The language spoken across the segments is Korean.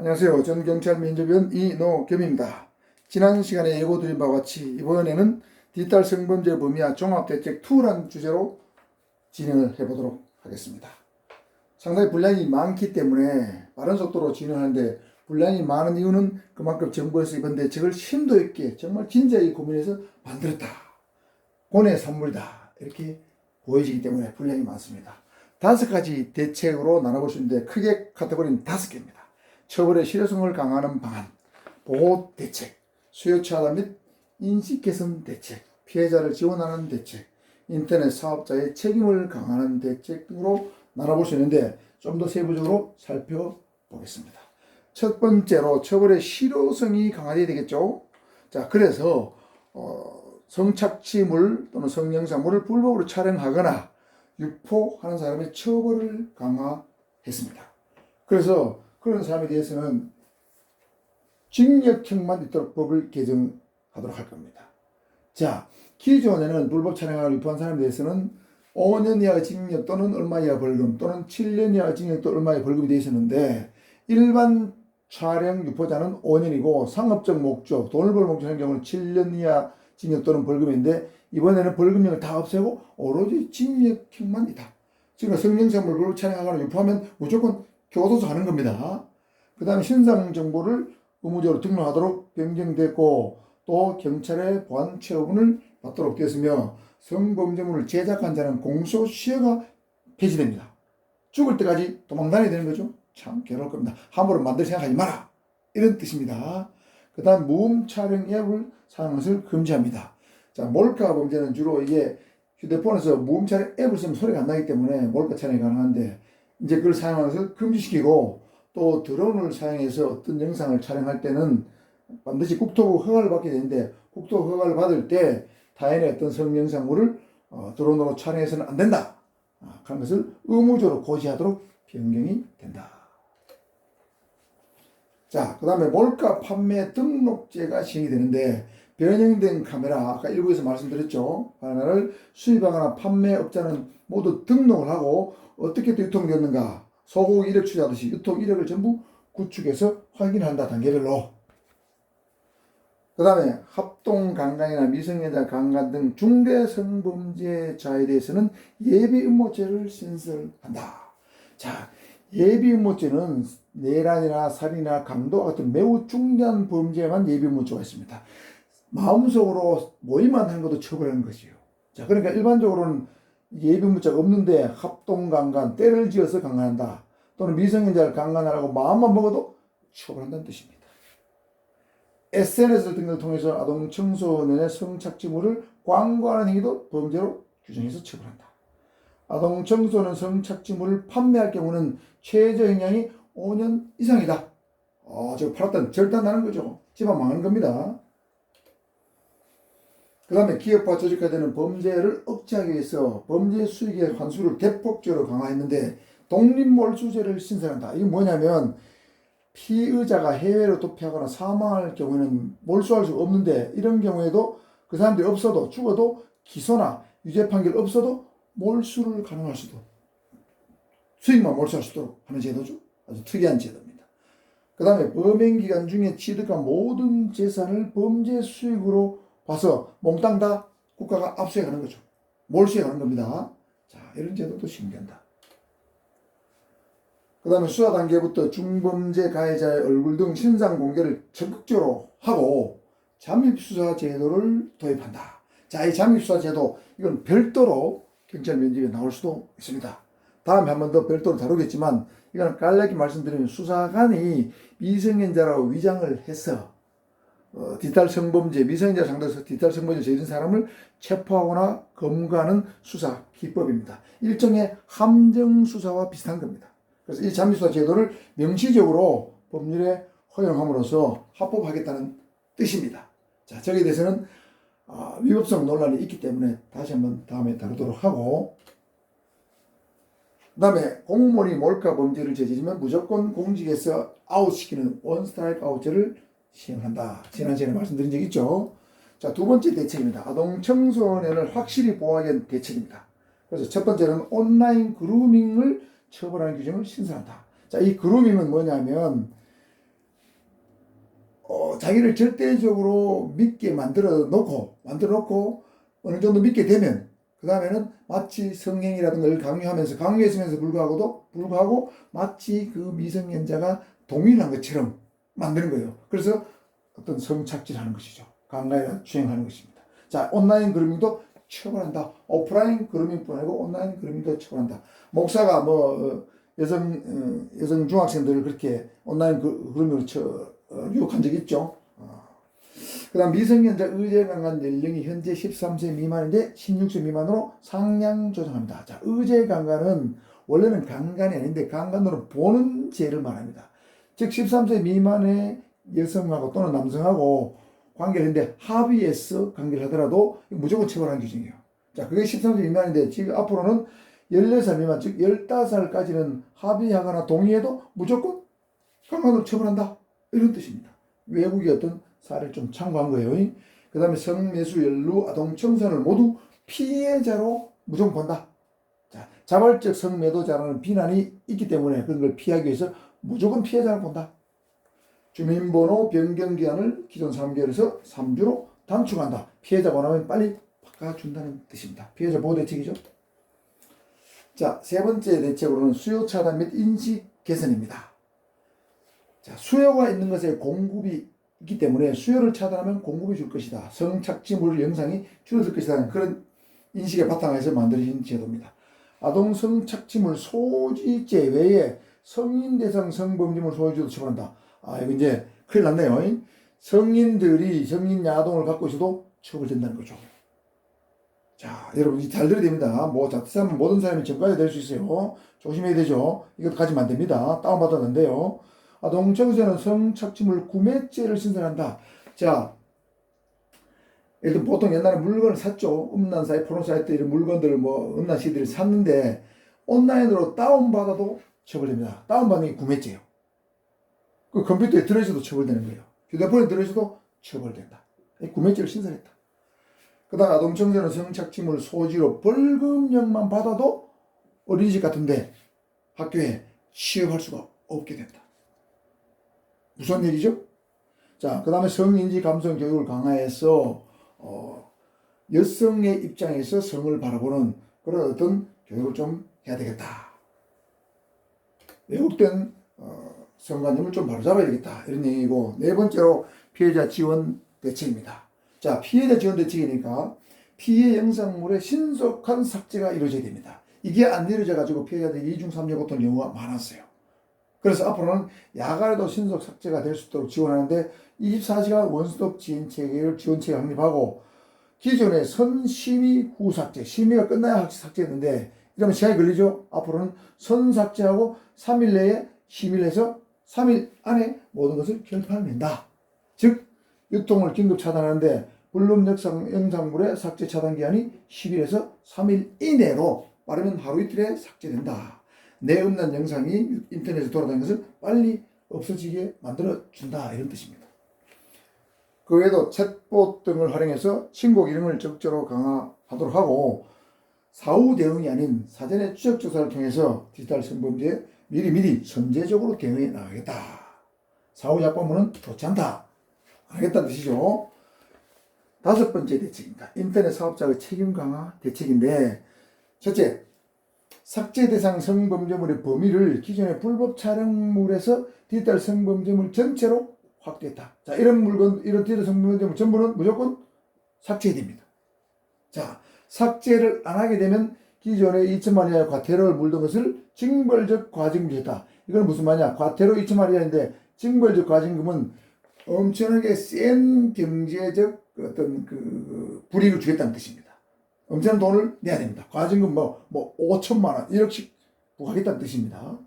안녕하세요. 전 경찰 민주변 이노겸입니다. 지난 시간에 예고드린 바와 같이 이번에는 디지털 성범죄 범위와 종합대책 2라는 주제로 진행을 해보도록 하겠습니다. 상당히 분량이 많기 때문에 빠른 속도로 진행하는데 분량이 많은 이유는 그만큼 정부에서 이번 대책을 심도 있게 정말 진지하게 고민해서 만들었다. 고뇌 산물이다. 이렇게 보여지기 때문에 분량이 많습니다. 다섯 가지 대책으로 나눠볼 수 있는데 크게 카테고리는 다섯 개입니다. 처벌의 실효성을 강화하는 방안, 보호 대책, 수요 차단 및 인식 개선 대책, 피해자를 지원하는 대책, 인터넷 사업자의 책임을 강화하는 대책 등으로 나눠볼 수 있는데 좀 더 세부적으로 살펴보겠습니다. 첫 번째로 처벌의 실효성이 강화되어야 되겠죠. 자, 그래서 어, 성착취물 또는 성영상물을 불법으로 촬영하거나 유포하는 사람의 처벌을 강화했습니다. 그래서 그런 사람에 대해서는 징역형만 있도록 법을 개정하도록 할 겁니다. 자, 기존에는 불법 촬영을 유포한 사람에 대해서는 5년 이하 징역 또는 얼마 이하 벌금 또는 7년 이하 징역 또 얼마 이하 벌금이 되어 있었는데 일반 촬영 유포자는 5년이고 상업적 목적, 돈을 벌 목적인 경우는 7년 이하 징역 또는 벌금인데 이번에는 벌금형을 다 없애고 오로지 징역형만 있다. 지금 성명상물 불법 촬영하거나 유포하면 무조건 교도소 가는 겁니다. 그 다음에 신상 정보를 의무적으로 등록하도록 변경됐고 또 경찰의 보안 처분을 받도록 되었으며 성범죄물을 제작한 자는 공소시효가 폐지됩니다. 죽을 때까지 도망다녀야 되는 거죠. 참 괴로울 겁니다. 함부로 만들 생각하지 마라. 이런 뜻입니다. 그 다음 무음 촬영 앱을 사용하는 것을 금지합니다. 자, 몰카 범죄는 주로 이게 휴대폰에서 무음 촬영 앱을 쓰면 소리가 안 나기 때문에 몰카 촬영이 가능한데 이제 그걸 것을 금지시키고 또 드론을 사용해서 어떤 영상을 촬영할 때는 반드시 국토부 허가를 받게 되는데 국토부 허가를 받을 때 타인의 어떤 성영상물을 어, 드론으로 촬영해서는 안 된다. 아, 그런 것을 의무적으로 고지하도록 변경이 된다. 자, 그 다음에 몰카 판매 등록제가 시행이 되는데 변형된 카메라 아까 일부에서 말씀드렸죠. 하나를 수입하거나 판매업자는 모두 등록을 하고 어떻게 또 유통되었는가 소고기 이력 취재하듯이 유통 이력을 전부 구축해서 확인한다 단계별로. 그 다음에 합동 강간이나 미성년자 강간 등 중대 성범죄자에 대해서는 예비 음모죄를 신설한다. 자, 예비 음모죄는 내란이나 살인이나 강도 같은 매우 중대한 범죄에만 예비 음모죄가 있습니다. 마음속으로 모의만 하는 것도 처벌하는 것이요. 자, 그러니까 일반적으로는 예비 음모죄가 없는데 합동 강간, 때를 지어서 강간한다. 또는 미성년자를 강간하라고 마음만 먹어도 처벌한다는 뜻입니다. SNS 등을 통해서 아동 청소년의 성착취물을 광고하는 행위도 범죄로 규정해서 처벌한다. 아동 청소년 성착취물을 판매할 경우는 최저 형량이 5년 이상이다. 어, 저 팔았다는 절단 나는 거죠. 집안 망하는 겁니다. 그 다음에 기업화 조직화되는 범죄를 억제하기 위해서 범죄 수익의 환수를 대폭적으로 강화했는데 독립몰수제를 신설한다. 이게 뭐냐면 피의자가 해외로 도피하거나 사망할 경우에는 몰수할 수 없는데 이런 경우에도 그 사람들이 없어도 죽어도 기소나 유죄 판결 없어도 몰수를 가능할 수도 수익만 몰수할 수 있도록 하는 제도죠. 아주 특이한 제도입니다. 그 다음에 범행 기간 중에 취득한 모든 재산을 범죄 수익으로 봐서 몽땅 다 국가가 압수해 가는 거죠. 몰수해 가는 겁니다. 자, 이런 제도도 신기한다. 그 다음에 수사 단계부터 중범죄 가해자의 얼굴 등 신상 공개를 적극적으로 하고 잠입수사 제도를 도입한다. 자, 이 잠입수사 제도, 이건 별도로 경찰 면접에 나올 수도 있습니다. 다음에 한 번 더 별도로 다루겠지만, 이건 간략히 말씀드리면 수사관이 미성년자라고 위장을 해서 어, 디지털 성범죄, 미성년자 상대에서 디지털 성범죄 저지른 사람을 체포하거나 검거하는 수사 기법입니다. 일종의 함정 수사와 비슷한 겁니다. 그래서 이 잠수사 제도를 명시적으로 법률에 허용함으로써 합법하겠다는 뜻입니다. 자, 저기에 대해서는 아, 위법성 논란이 있기 때문에 다시 한번 다음에 다루도록 하고 그 다음에 공무원이 몰카 범죄를 저지르면 무조건 공직에서 아웃시키는 원스트라이크 아웃제를 시행한다. 지난 시간에 말씀드린 적 있죠. 자, 두 번째 대책입니다. 아동 청소년을 확실히 보호하기 위한 대책입니다. 그래서 첫 번째는 온라인 그루밍을 처벌하는 규정을 신설한다. 자, 이 그루밍은 뭐냐면 어, 자기를 절대적으로 믿게 만들어 놓고 만들어 놓고 어느 정도 믿게 되면 그 다음에는 마치 성행이라는 걸 강요하면서 강요했으면서 불구하고도 불구하고 마치 그 미성년자가 동일한 것처럼 만드는 거예요. 그래서 어떤 성착취하는 것이죠. 강간이나 주행하는 것입니다. 자 온라인 그루밍도 처벌한다. 오프라인 그루밍뿐 아니고 온라인 그루밍도 처벌한다. 목사가 뭐 어, 여성 어, 여성 중학생들을 그렇게 온라인 그, 그루밍으로 처, 어, 유혹한 적 있죠. 그다음 미성년자 의제 강간 연령이 현재 13세 미만인데 16세 미만으로 상향 조정합니다. 자, 의제 강간은 원래는 강간이 아닌데 강간으로 보는 죄를 말합니다. 즉 13세 미만의 여성하고 또는 남성하고 관계를 했는데 합의해서 관계를 하더라도 무조건 처벌하는 규정이에요. 자, 그게 13세 미만인데 지금 앞으로는 14살 미만, 즉 15살까지는 합의하거나 동의해도 무조건 강간으로 처벌한다. 이런 뜻입니다. 외국의 어떤 사례를 좀 참고한 거예요. 그 다음에 성매수, 연루, 아동, 청소년을 모두 피해자로 무조건 본다. 자, 자발적 성매도자라는 비난이 있기 때문에 그런 걸 피하기 위해서 무조건 피해자를 본다. 주민번호 변경 기한을 기존 3개월에서 3주로 단축한다. 피해자 원하면 빨리 바꿔준다는 뜻입니다. 피해자 보호 대책이죠. 자, 세 번째 대책으로는 수요 차단 및 인식 개선입니다. 자, 수요가 있는 것에 공급이 있기 때문에 수요를 차단하면 공급이 줄 것이다. 성착취물 영상이 줄어들 것이라는 그런 인식에 바탕에서 만들어진 제도입니다. 아동 성착취물 소지죄 외에 성인 대상 성범죄물 소유주도 처벌한다. 아, 이거 이제 큰일 났네요. 성인들이 성인 야동을 갖고 있어도 처벌된다는 거죠. 자, 여러분, 잘 들어야 됩니다. 뭐, 자칫하면 모든 사람이 전과자 될 수 있어요. 조심해야 되죠. 이것 가지면 안 됩니다. 다운받아도 안 돼요. 아동 청소년 성착취물 구매죄를 신설한다. 자, 들어 보통 옛날에 물건을 샀죠. 음란 사이트, 포르노 사이트 이런 물건들을 뭐 음란 CD를 샀는데 온라인으로 다운받아도 처벌됩니다. 다운받는 게 구매죄예요. 그 컴퓨터에 들어있어도 처벌되는 거예요. 휴대폰에 들어있어도 처벌된다. 구매죄를 신설했다. 그 다음 아동 청소년 성착취물 소지로 벌금형만 받아도 어린이집 같은데 학교에 취업할 수가 없게 된다. 무슨 일이죠? 자, 그 다음에 성인지 감성 교육을 강화해서, 어, 여성의 입장에서 성을 바라보는 그런 어떤 교육을 좀 해야 되겠다. 왜곡된, 어, 성관념을 좀 바로잡아야 되겠다. 이런 얘기고, 네 번째로 피해자 지원 대책입니다. 자, 피해자 지원 대책이니까 피해 영상물의 신속한 삭제가 이루어져야 됩니다. 이게 안 이루어져 가지고 피해자들이 2중 3중 고통 경우가 많았어요. 그래서 앞으로는 야간에도 신속 삭제가 될 수 있도록 지원하는데 24시간 원스톱 지원 체계를 지원 체계 확립하고 기존의 선심의 후 삭제, 심의가 끝나야 삭제했는데 이러면 시간이 걸리죠. 앞으로는 선 삭제하고 3일 내에 심의를 해서 3일 안에 모든 것을 결판을 낸다. 즉 유통을 긴급 차단하는데 영상, 영상물의 삭제 차단 기한이 10일에서 3일 이내로 빠르면 하루 이틀에 삭제된다. 내 음란 영상이 인터넷에 돌아다니는 것을 빨리 없어지게 만들어준다. 이런 뜻입니다. 그 외에도 챗봇 등을 활용해서 신고 기능을 적절로 강화하도록 하고 사후 대응이 아닌 사전에 추적 조사를 통해서 디지털 성범죄에 미리 미리 선제적으로 대응해 나가겠다. 사후 않다. 안 하겠다는 뜻이죠. 다섯 번째 대책입니다. 인터넷 사업자의 책임 강화 대책인데 첫째, 삭제 대상 성범죄물의 범위를 기존의 불법 촬영물에서 디지털 성범죄물 전체로 확대했다. 자, 이런 물건, 이런 디지털 성범죄물 전부는 무조건 삭제해야 됩니다. 자, 삭제를 안 하게 되면 기존의 2천만 이하의 과태료를 물던 것을 징벌적 과징금이었다. 이건 무슨 말이냐? 과태료 2천만 이하인데 징벌적 과징금은 엄청나게 센 경제적 어떤 그 불이익을 주겠다는 뜻입니다. 엄청난 돈을 내야 됩니다. 과징금 뭐, 뭐 5천만 원, 1억씩 부과하겠다는 뜻입니다.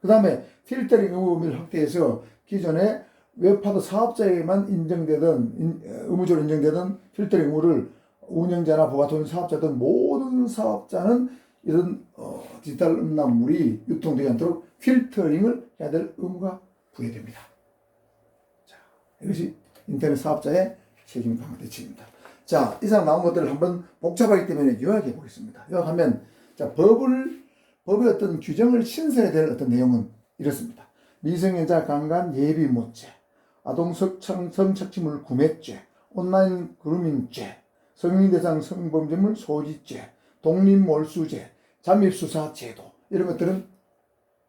그 다음에 필터링 의무를 확대해서 기존에 웹하드 사업자에게만 인정되던, 인, 의무적으로 인정되던 필터링 의무를 운영자나 부가토인 사업자 등 모든 사업자는 이런 어, 디지털 음란물이 유통되지 않도록 필터링을 해야 될 의무가 부여됩니다. 자, 이것이 인터넷 사업자의 책임 강화 대책입니다. 자, 이상 나온 것들을 한번 복잡하기 때문에 요약해 보겠습니다. 요약하면, 자, 법을, 법의 어떤 규정을 신설해야 될 어떤 내용은 이렇습니다. 미성년자 강간 예비 모죄, 아동 성착, 성착취물 구매죄, 온라인 그루밍죄, 성인 대상 성범죄물 소지죄, 독립몰수죄, 잠입수사 제도 이런 것들은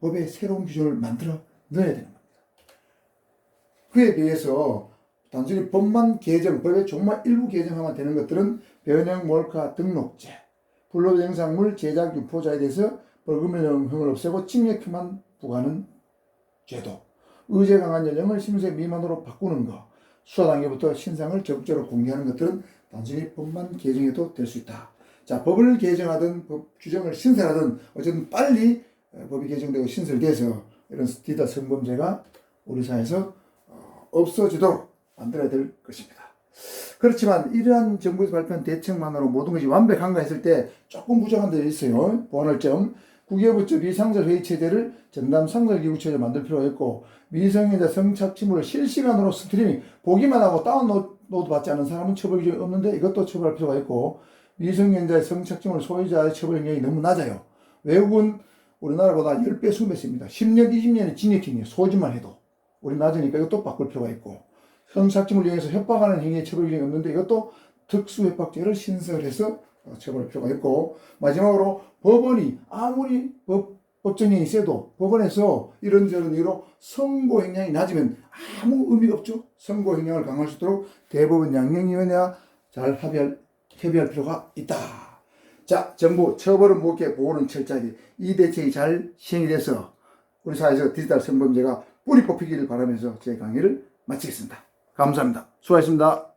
법에 새로운 기준을 만들어 넣어야 되는 겁니다. 그에 비해서 단순히 법만 개정, 법의 종만 일부 개정하면 되는 것들은 변형 몰카 등록죄, 불법 영상물 제작 유포자에 대해서 벌금형을 없애고 징역형만 부과하는 제도, 의제 강한 연령을 심세 미만으로 바꾸는 것, 수사 단계부터 신상을 적극적으로 공개하는 것들은 단순히 법만 개정해도 될 수 있다. 자, 법을 개정하든 법 규정을 신설하든 어쨌든 빨리 어, 법이 개정되고 신설돼서 이런 디지털 성범죄가 우리 사회에서 어, 없어지도록 만들어야 될 것입니다. 그렇지만 이러한 정부에서 발표한 대책만으로 모든 것이 완벽한가 했을 때 조금 부족한 데 있어요. 보완할 점. 국외부처 비상설 회의 체제를 전담 상설 기구 체제 만들 필요가 있고 미성년자 성착취물을 실시간으로 스트리밍 보기만 하고 다운로드 받지 않은 사람은 처벌 기준이 없는데 이것도 처벌할 필요가 있고 미성년자의 성착취물 소유자의 처벌 영역이 너무 낮아요. 외국은 우리나라보다 10배, 20배 씁니다. 10년, 20년의 징역형이에요. 소지만 해도. 우리 낮으니까 이것도 바꿀 필요가 있고 성착취물 이용해서 협박하는 행위의 처벌 규정이 없는데 이것도 특수협박죄를 신설해서 어, 처벌할 필요가 있고 마지막으로 법원이 아무리 법, 법정형이 세도 법원에서 이런저런 이유로 선고 형량이 낮으면 아무 의미가 없죠. 선고 형량을 강화할 수 있도록 대법원 양형위원회와 잘 합의할, 협의할 필요가 있다. 자, 정부 처벌은 무겁게 보호는 철저하게 이 대책이 잘 시행이 돼서 우리 사회에서 디지털 성범죄가 뿌리 뽑히기를 바라면서 제 강의를 마치겠습니다. 감사합니다. 수고하셨습니다.